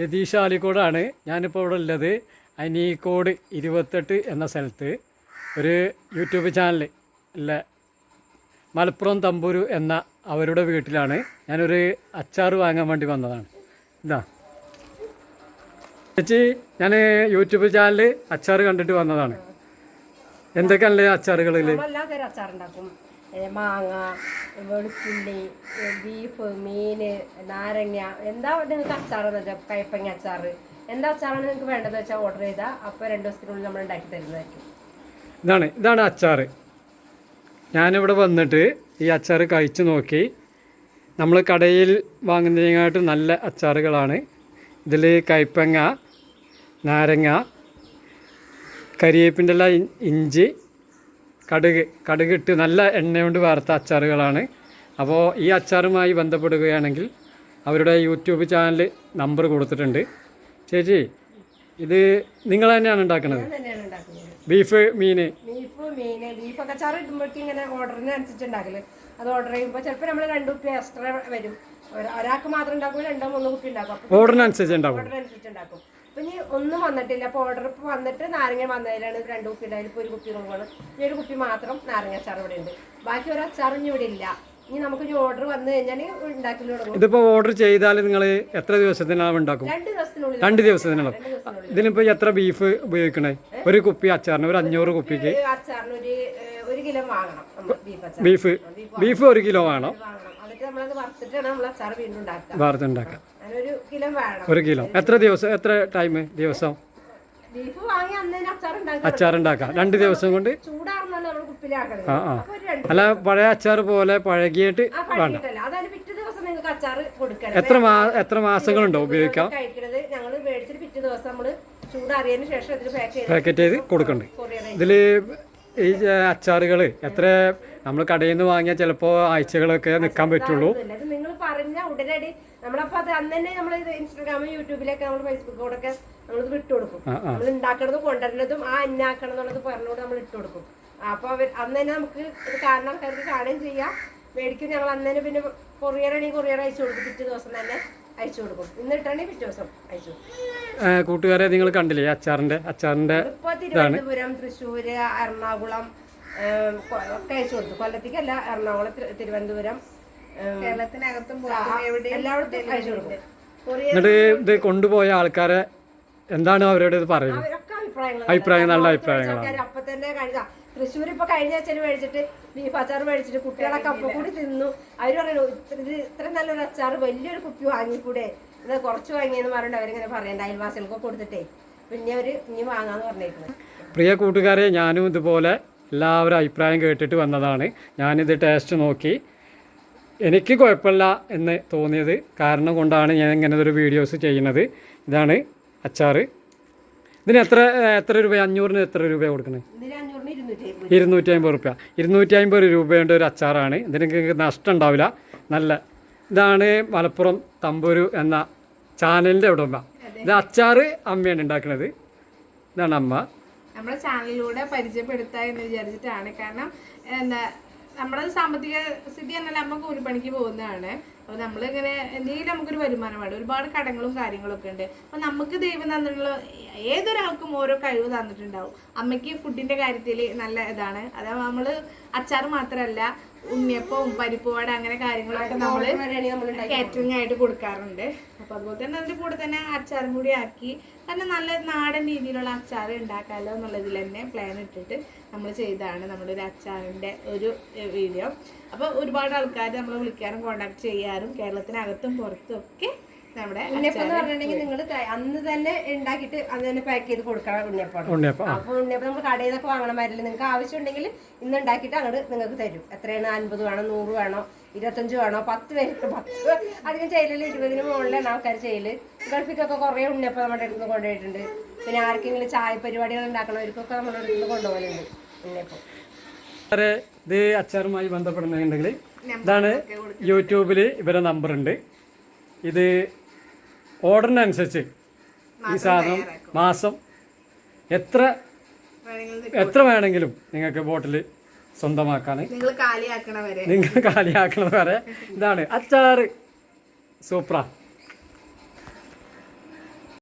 രതീഷ് ആലിക്കോടാണ് ഞാനിപ്പോൾ ഇവിടെ ഉള്ളത് അനീക്കോട് ഇരുപത്തെട്ട് എന്ന സ്ഥലത്ത്. ഒരു യൂട്യൂബ് ചാനൽ അല്ല മലപ്പുറം തമ്പൂരു എന്ന അവരുടെ വീട്ടിലാണ്. ഞാനൊരു അച്ചാർ വാങ്ങാൻ വേണ്ടി വന്നതാണ്. ഇതാ. ചേച്ചി ഞാൻ യൂട്യൂബ് ചാനൽ അച്ചാർ കണ്ടിട്ട് വന്നതാണ്. എന്തൊക്കെയാണല്ലേ അച്ചാറുകളിൽ മാങ്ങ വെളുത്തുള്ളി ബീഫ് മീൻ നാരങ്ങ. എന്താ നിങ്ങൾക്ക് അച്ചാർ വെച്ചാൽ കയ്പങ്ങ അച്ചാർ എന്താ അച്ചാറാണ് നിങ്ങൾക്ക് വേണ്ടത് വെച്ചാൽ ഓർഡർ ചെയ്താൽ അപ്പോൾ രണ്ട് ദിവസത്തിനുള്ളിൽ നമ്മൾ ഉണ്ടാക്കി തരുന്നതായിരിക്കും. ഇതാണ് ഇതാണ് അച്ചാർ ഞാനിവിടെ വന്നിട്ട് ഈ അച്ചാർ കഴിച്ച് നോക്കി. നമ്മൾ കടയിൽ വാങ്ങുന്നതിനെക്കാട്ടും നല്ല അച്ചാറുകളാണ്. ഇതിൽ കയ്പങ്ങ നാരങ്ങ കരിയേപ്പിന്റെ ഇഞ്ചി കടുക് കടുകിട്ട് നല്ല എണ്ണ കൊണ്ട് വാർത്ത അച്ചാറുകളാണ്. അപ്പോൾ ഈ അച്ചാറുമായി ബന്ധപ്പെടുകയാണെങ്കിൽ അവരുടെ യൂട്യൂബ് ചാനൽ നമ്പർ കൊടുത്തിട്ടുണ്ട്. ചേച്ചി ഇത് നിങ്ങൾ തന്നെയാണ് ഉണ്ടാക്കുന്നത്. ബീഫ് മീൻ ബീഫ് മീന് ബീഫൊക്കെ അച്ചാർ ഇടുമ്പോഴേക്കും ഇങ്ങനെ ഓർഡറിന് അനുസരിച്ച് ഉണ്ടാക്കൽ. അത് ഓർഡർ ചെയ്യുമ്പോൾ ചിലപ്പോൾ നമ്മൾ രണ്ട് കുപ്പി എക്സ്ട്രാ വരും. ഒര- ഒരാൾക്ക് മാത്രം ഉണ്ടാക്കും രണ്ടോ മൂന്നോ കുപ്പി ഉണ്ടാക്കും. ഓർഡറിനനുസരിച്ച് ഉണ്ടാവും ഓർഡർ അനുസരിച്ച് ഉണ്ടാക്കും. അപ്പൊ ഇനി ഒന്നും വന്നിട്ടില്ല. അപ്പൊ ഓർഡർ ഇപ്പൊ വന്നിട്ട് നാരങ്ങ വന്നതിലാണ് രണ്ട് കുപ്പി ഉണ്ടായാലും ഇപ്പൊ ഒരു കുപ്പി നോക്കണം ഈ ഒരു കുപ്പി മാത്രം നാരങ്ങ അച്ചാർ ഇവിടെ ഉണ്ട്. ബാക്കി ഒരു അച്ചാറും ഇനി ഇവിടെ ഇല്ല. ഇനി നമുക്കൊരു ഓർഡർ വന്നു കഴിഞ്ഞാൽ ഉണ്ടാക്കി തുടങ്ങും. ഇതിപ്പോൾ ഓർഡർ ചെയ്താൽ നിങ്ങൾ എത്ര ദിവസത്തിനകം ഉണ്ടാക്കും? രണ്ട് ദിവസത്തിനുള്ളിൽ രണ്ട് ഇതിനിപ്പോൾ എത്ര ബീഫ് ഉപയോഗിക്കണേ? ഒരു കുപ്പി അച്ചാറിന് ഒരു അഞ്ഞൂറ് കുപ്പിക്ക് അച്ചാറിന് ഒരു ഒരു കിലോ വാങ്ങണം. ബീഫ് ബീഫ് ഒരു കിലോ വേണം. നമ്മളത് വറുത്തിട്ടാണ് നമ്മൾ അച്ചാർ വീണ്ടും ഉണ്ടാക്കുക. കിലോ വേണം. ഒരു കിലോ. എത്ര ദിവസം എത്ര ടൈം ദിവസം? ബീഫ് വാങ്ങി അച്ചാർ ഉണ്ടാക്കാം രണ്ട് ദിവസം കൊണ്ട്? ചൂടാറുന്നല്ല നമ്മൾ ആ ആ. അല്ല പഴയ അച്ചാർ പോലെ പഴകിയിട്ട് വേണ്ട. പഴകിയിട്ടല്ല. അതായത് പിറ്റേ ദിവസം നിങ്ങൾക്ക് അച്ചാർ കൊടുക്കണം. എത്ര മാ എത്ര മാസങ്ങളുണ്ടോ ഉപയോഗിക്കാം? കഴിക്കണത് ഞങ്ങൾ മേടിച്ചിട്ട് പിറ്റേ ദിവസം നമ്മൾ ചൂടാറിയതിന് ശേഷം ഇതിൽ പാക്ക് ചെയ്ത് പാക്കറ്റ് ചെയ്ത് കൊടുക്കണ്ടേ? ഇതിൽ ഇതിൽ ഈ അച്ചാറുകൾ എത്ര നമ്മൾ കടയിൽ നിന്ന് വാങ്ങിയാൽ ചിലപ്പോ ആഴ്ചകളൊക്കെ നിൽക്കാൻ പറ്റുള്ളൂ. ഇത് നിങ്ങൾ പറഞ്ഞ ഉടനടി നമ്മളപ്പോ അത് അന്ന് തന്നെ നമ്മൾ ഇൻസ്റ്റാഗ്രാമും യൂട്യൂബിലൊക്കെ നമ്മൾ ഫേസ്ബുക്കിലൂടെ നമ്മളിത് വിട്ടു കൊടുക്കും ആ ആ. നമ്മൾ ഉണ്ടാക്കണതും കൊണ്ടുവരണതും ആ എന്നാക്കണം എന്നുള്ളത് പറഞ്ഞുകൊണ്ട് നമ്മൾ ഇട്ട് കൊടുക്കും അപ്പൊ അവർ അന്ന് തന്നെ നമുക്ക് ഇത് കാരണം ആൾക്കാർക്ക് കാണുകയും ചെയ്യാം. മേടിക്കും ഞങ്ങൾ അന്ന് തന്നെ പിന്നെ കൊറിയർ ആണെങ്കിൽ കൊറിയർ അയച്ചു കൊടുക്കും പിറ്റേ ദിവസം തന്നെ. അയച്ചു കൊടുക്കും. ഇന്ന് ഇട്ടാണെങ്കിൽ പിറ്റേ ദിവസം അയച്ചു കൂട്ടുകാരെ നിങ്ങൾ കണ്ടില്ലേ അച്ചാറിന്റെ അച്ചാറിന്റെ ഇപ്പൊ തിരുവനന്തപുരം തൃശ്ശൂര് എറണാകുളം ഒക്കെ അയച്ചു കൊടുത്തു. കൊല്ലത്തേക്കല്ല എറണാകുളം തിരു- തിരുവനന്തപുരം കേരളത്തിനകത്തും എല്ലായിടത്തും അയച്ചു കൊടുക്കും. എന്നിട്ട് ഇത് കൊണ്ടുപോയ ആൾക്കാരെ എന്താണ് അവരോട് ഇത് പറയുന്നത്? അഭിപ്രായങ്ങൾ നല്ല അഭിപ്രായങ്ങൾ അഭിപ്രായങ്ങളാണ്. അപ്പൊ തന്നെ കഴിഞ്ഞ തൃശ്ശൂർ ഇപ്പൊ കഴിഞ്ഞ അച്ഛന് മേടിച്ചിട്ട് ബീഫ് അച്ചാർ മേടിച്ചിട്ട് കുട്ടികളൊക്കെ അപ്പൊ കൂടി തിന്നു. അവർ പറയുന്നു "ഇത്ര- ഇത് ഇത്ര നല്ലൊരു അച്ചാർ വലിയൊരു കുപ്പി വാങ്ങിക്കൂടെ? ഇത് കുറച്ച് വാങ്ങിയെന്ന് പറഞ്ഞിട്ട് അവരിങ്ങനെ പറയണ്ട അയൽവാസികൾക്ക് കൊടുത്തിട്ടേ. പിന്നെ അവർ ഇനി വാങ്ങാന്ന് പറഞ്ഞേക്കുന്നത് പ്രിയ കൂട്ടുകാരെ ഞാനും ഇതുപോലെ എല്ലാവരും അഭിപ്രായം കേട്ടിട്ട് വന്നതാണ്. ഞാനിത് ടേസ്റ്റ് നോക്കി. എനിക്ക് കുഴപ്പമില്ല എന്ന് തോന്നിയത് കാരണം കൊണ്ടാണ് ഞാൻ ഇങ്ങനെ ഒരു വീഡിയോസ് ചെയ്യുന്നത്. ഇതാണ് അച്ചാർ ഇതിന് എത്ര എത്ര രൂപ? അഞ്ഞൂറിന് എത്ര രൂപ അഞ്ഞൂറിന് ഇരുന്നൂറ്റി അമ്പത് റുപ്യ. ഇരുന്നൂറ്റി അമ്പത് രൂപയുടെ ഒരു അച്ചാറാണ്. ഇതിന് നിങ്ങൾക്ക് നഷ്ടം ഉണ്ടാവില്ല. നല്ല ഇതാണ് മലപ്പുറം തമ്പൂരു എന്ന ചാനലിന്റെ ഉടമ ഇത് അച്ചാറ് അമ്മയാണ് ഉണ്ടാക്കുന്നത് ഇതാണ് അമ്മ. നമ്മുടെ ചാനലിലൂടെ പരിചയപ്പെടുത്തുക എന്ന് വിചാരിച്ചിട്ടാണ്. കാരണം എന്താ നമ്മുടെ സാമ്പത്തിക സ്ഥിതി എന്നല്ല അമ്മ കൂലിപ്പണിക്ക് പോകുന്നതാണ്. അപ്പോൾ നമ്മളിങ്ങനെ എന്തെങ്കിലും നമുക്കൊരു വരുമാനമാണ്? ഒരുപാട് കടങ്ങളും കാര്യങ്ങളൊക്കെ ഉണ്ട്. അപ്പൊ നമുക്ക് ദൈവം തന്നിട്ടുള്ള ഏതൊരാൾക്കും ഓരോ കഴിവ് തന്നിട്ടുണ്ടാവും. അമ്മയ്ക്ക് ഫുഡിന്റെ കാര്യത്തിൽ നല്ല ഇതാണ്. അതാ നമ്മൾ അച്ചാർ മാത്രമല്ല ഉണ്ണിയപ്പവും പരിപ്പുവട അങ്ങനെ കാര്യങ്ങളൊക്കെ നമ്മൾ നമ്മൾ കാറ്ററിംഗ് ആയിട്ട് കൊടുക്കാറുണ്ട്. അപ്പോൾ അതുപോലെ തന്നെ അതിന്റെ കൂടെ തന്നെ അച്ചാറും കൂടി ആക്കി തന്നെ നല്ല നാടൻ രീതിയിലുള്ള അച്ചാർ ഉണ്ടാക്കാമല്ലോ എന്നുള്ളതിൽ തന്നെ പ്ലാൻ ഇട്ടിട്ട് നമ്മൾ ചെയ്തതാണ് നമ്മുടെ ഒരു അച്ചാറിന്റെ ഒരു വീഡിയോ അപ്പോൾ ഒരുപാട് ആൾക്കാർ നമ്മൾ വിളിക്കാറും കോണ്ടാക്ട് ചെയ്യാറും കേരളത്തിനകത്തും പുറത്തും ഒക്കെ നമ്മുടെ ഉണ്ണിയപ്പം എന്ന് പറഞ്ഞിട്ടുണ്ടെങ്കിൽ നിങ്ങൾ അന്ന് തന്നെ ഉണ്ടാക്കിയിട്ട് അന്ന് തന്നെ പാക്ക് ചെയ്ത് കൊടുക്കണം ഉണ്ണിയപ്പം. അപ്പൊ ഉണ്ണിയപ്പം നമ്മൾ കടയിൽ നിന്നൊക്കെ നിങ്ങൾക്ക് ആവശ്യമുണ്ടെങ്കിൽ ഇന്ന് ഉണ്ടാക്കിയിട്ട് അങ്ങോട്ട് നിങ്ങൾക്ക് തരും. എത്രയാണ്? അൻപത് വേണോ? നൂറ് വേണോ? ഇരുപത്തഞ്ച് വേണോ? പത്ത് പേർക്ക് പത്ത്. അധികം ചെയ്യലില്ല. ഇരുപതിന് മുകളിലാണ് ആൾക്കാർ ചെയ്യൽ. ഗൾഫിക്കൊക്കെ കുറേ ഉണ്ണിയപ്പം നമ്മുടെ അടുത്ത് നിന്ന് കൊണ്ടുപോയിട്ടുണ്ട്. പിന്നെ ആർക്കെങ്കിലും ചായ പരിപാടികൾ ഉണ്ടാക്കണവർക്കൊക്കെ നമ്മുടെ അടുത്ത് നിന്ന് കൊണ്ടുപോകലുണ്ട്. ഉണ്ണിയപ്പം ഇത് അച്ചാറുമായി ബന്ധപ്പെടുന്നുണ്ടെങ്കിൽ ഇതാണ് യൂട്യൂബിൽ ഇവരെ നമ്പർ ഉണ്ട്. ഇത് ഓർഡറിനനുസരിച്ച് ഈ സാധനം മാസം എത്ര എത്ര വേണമെങ്കിലും നിങ്ങൾക്ക് ബോട്ടിൽ സ്വന്തമാക്കാൻ നിങ്ങൾ കാലിയാക്കണ വരെ. ഇതാണ് അച്ചാറ്. സൂപ്ര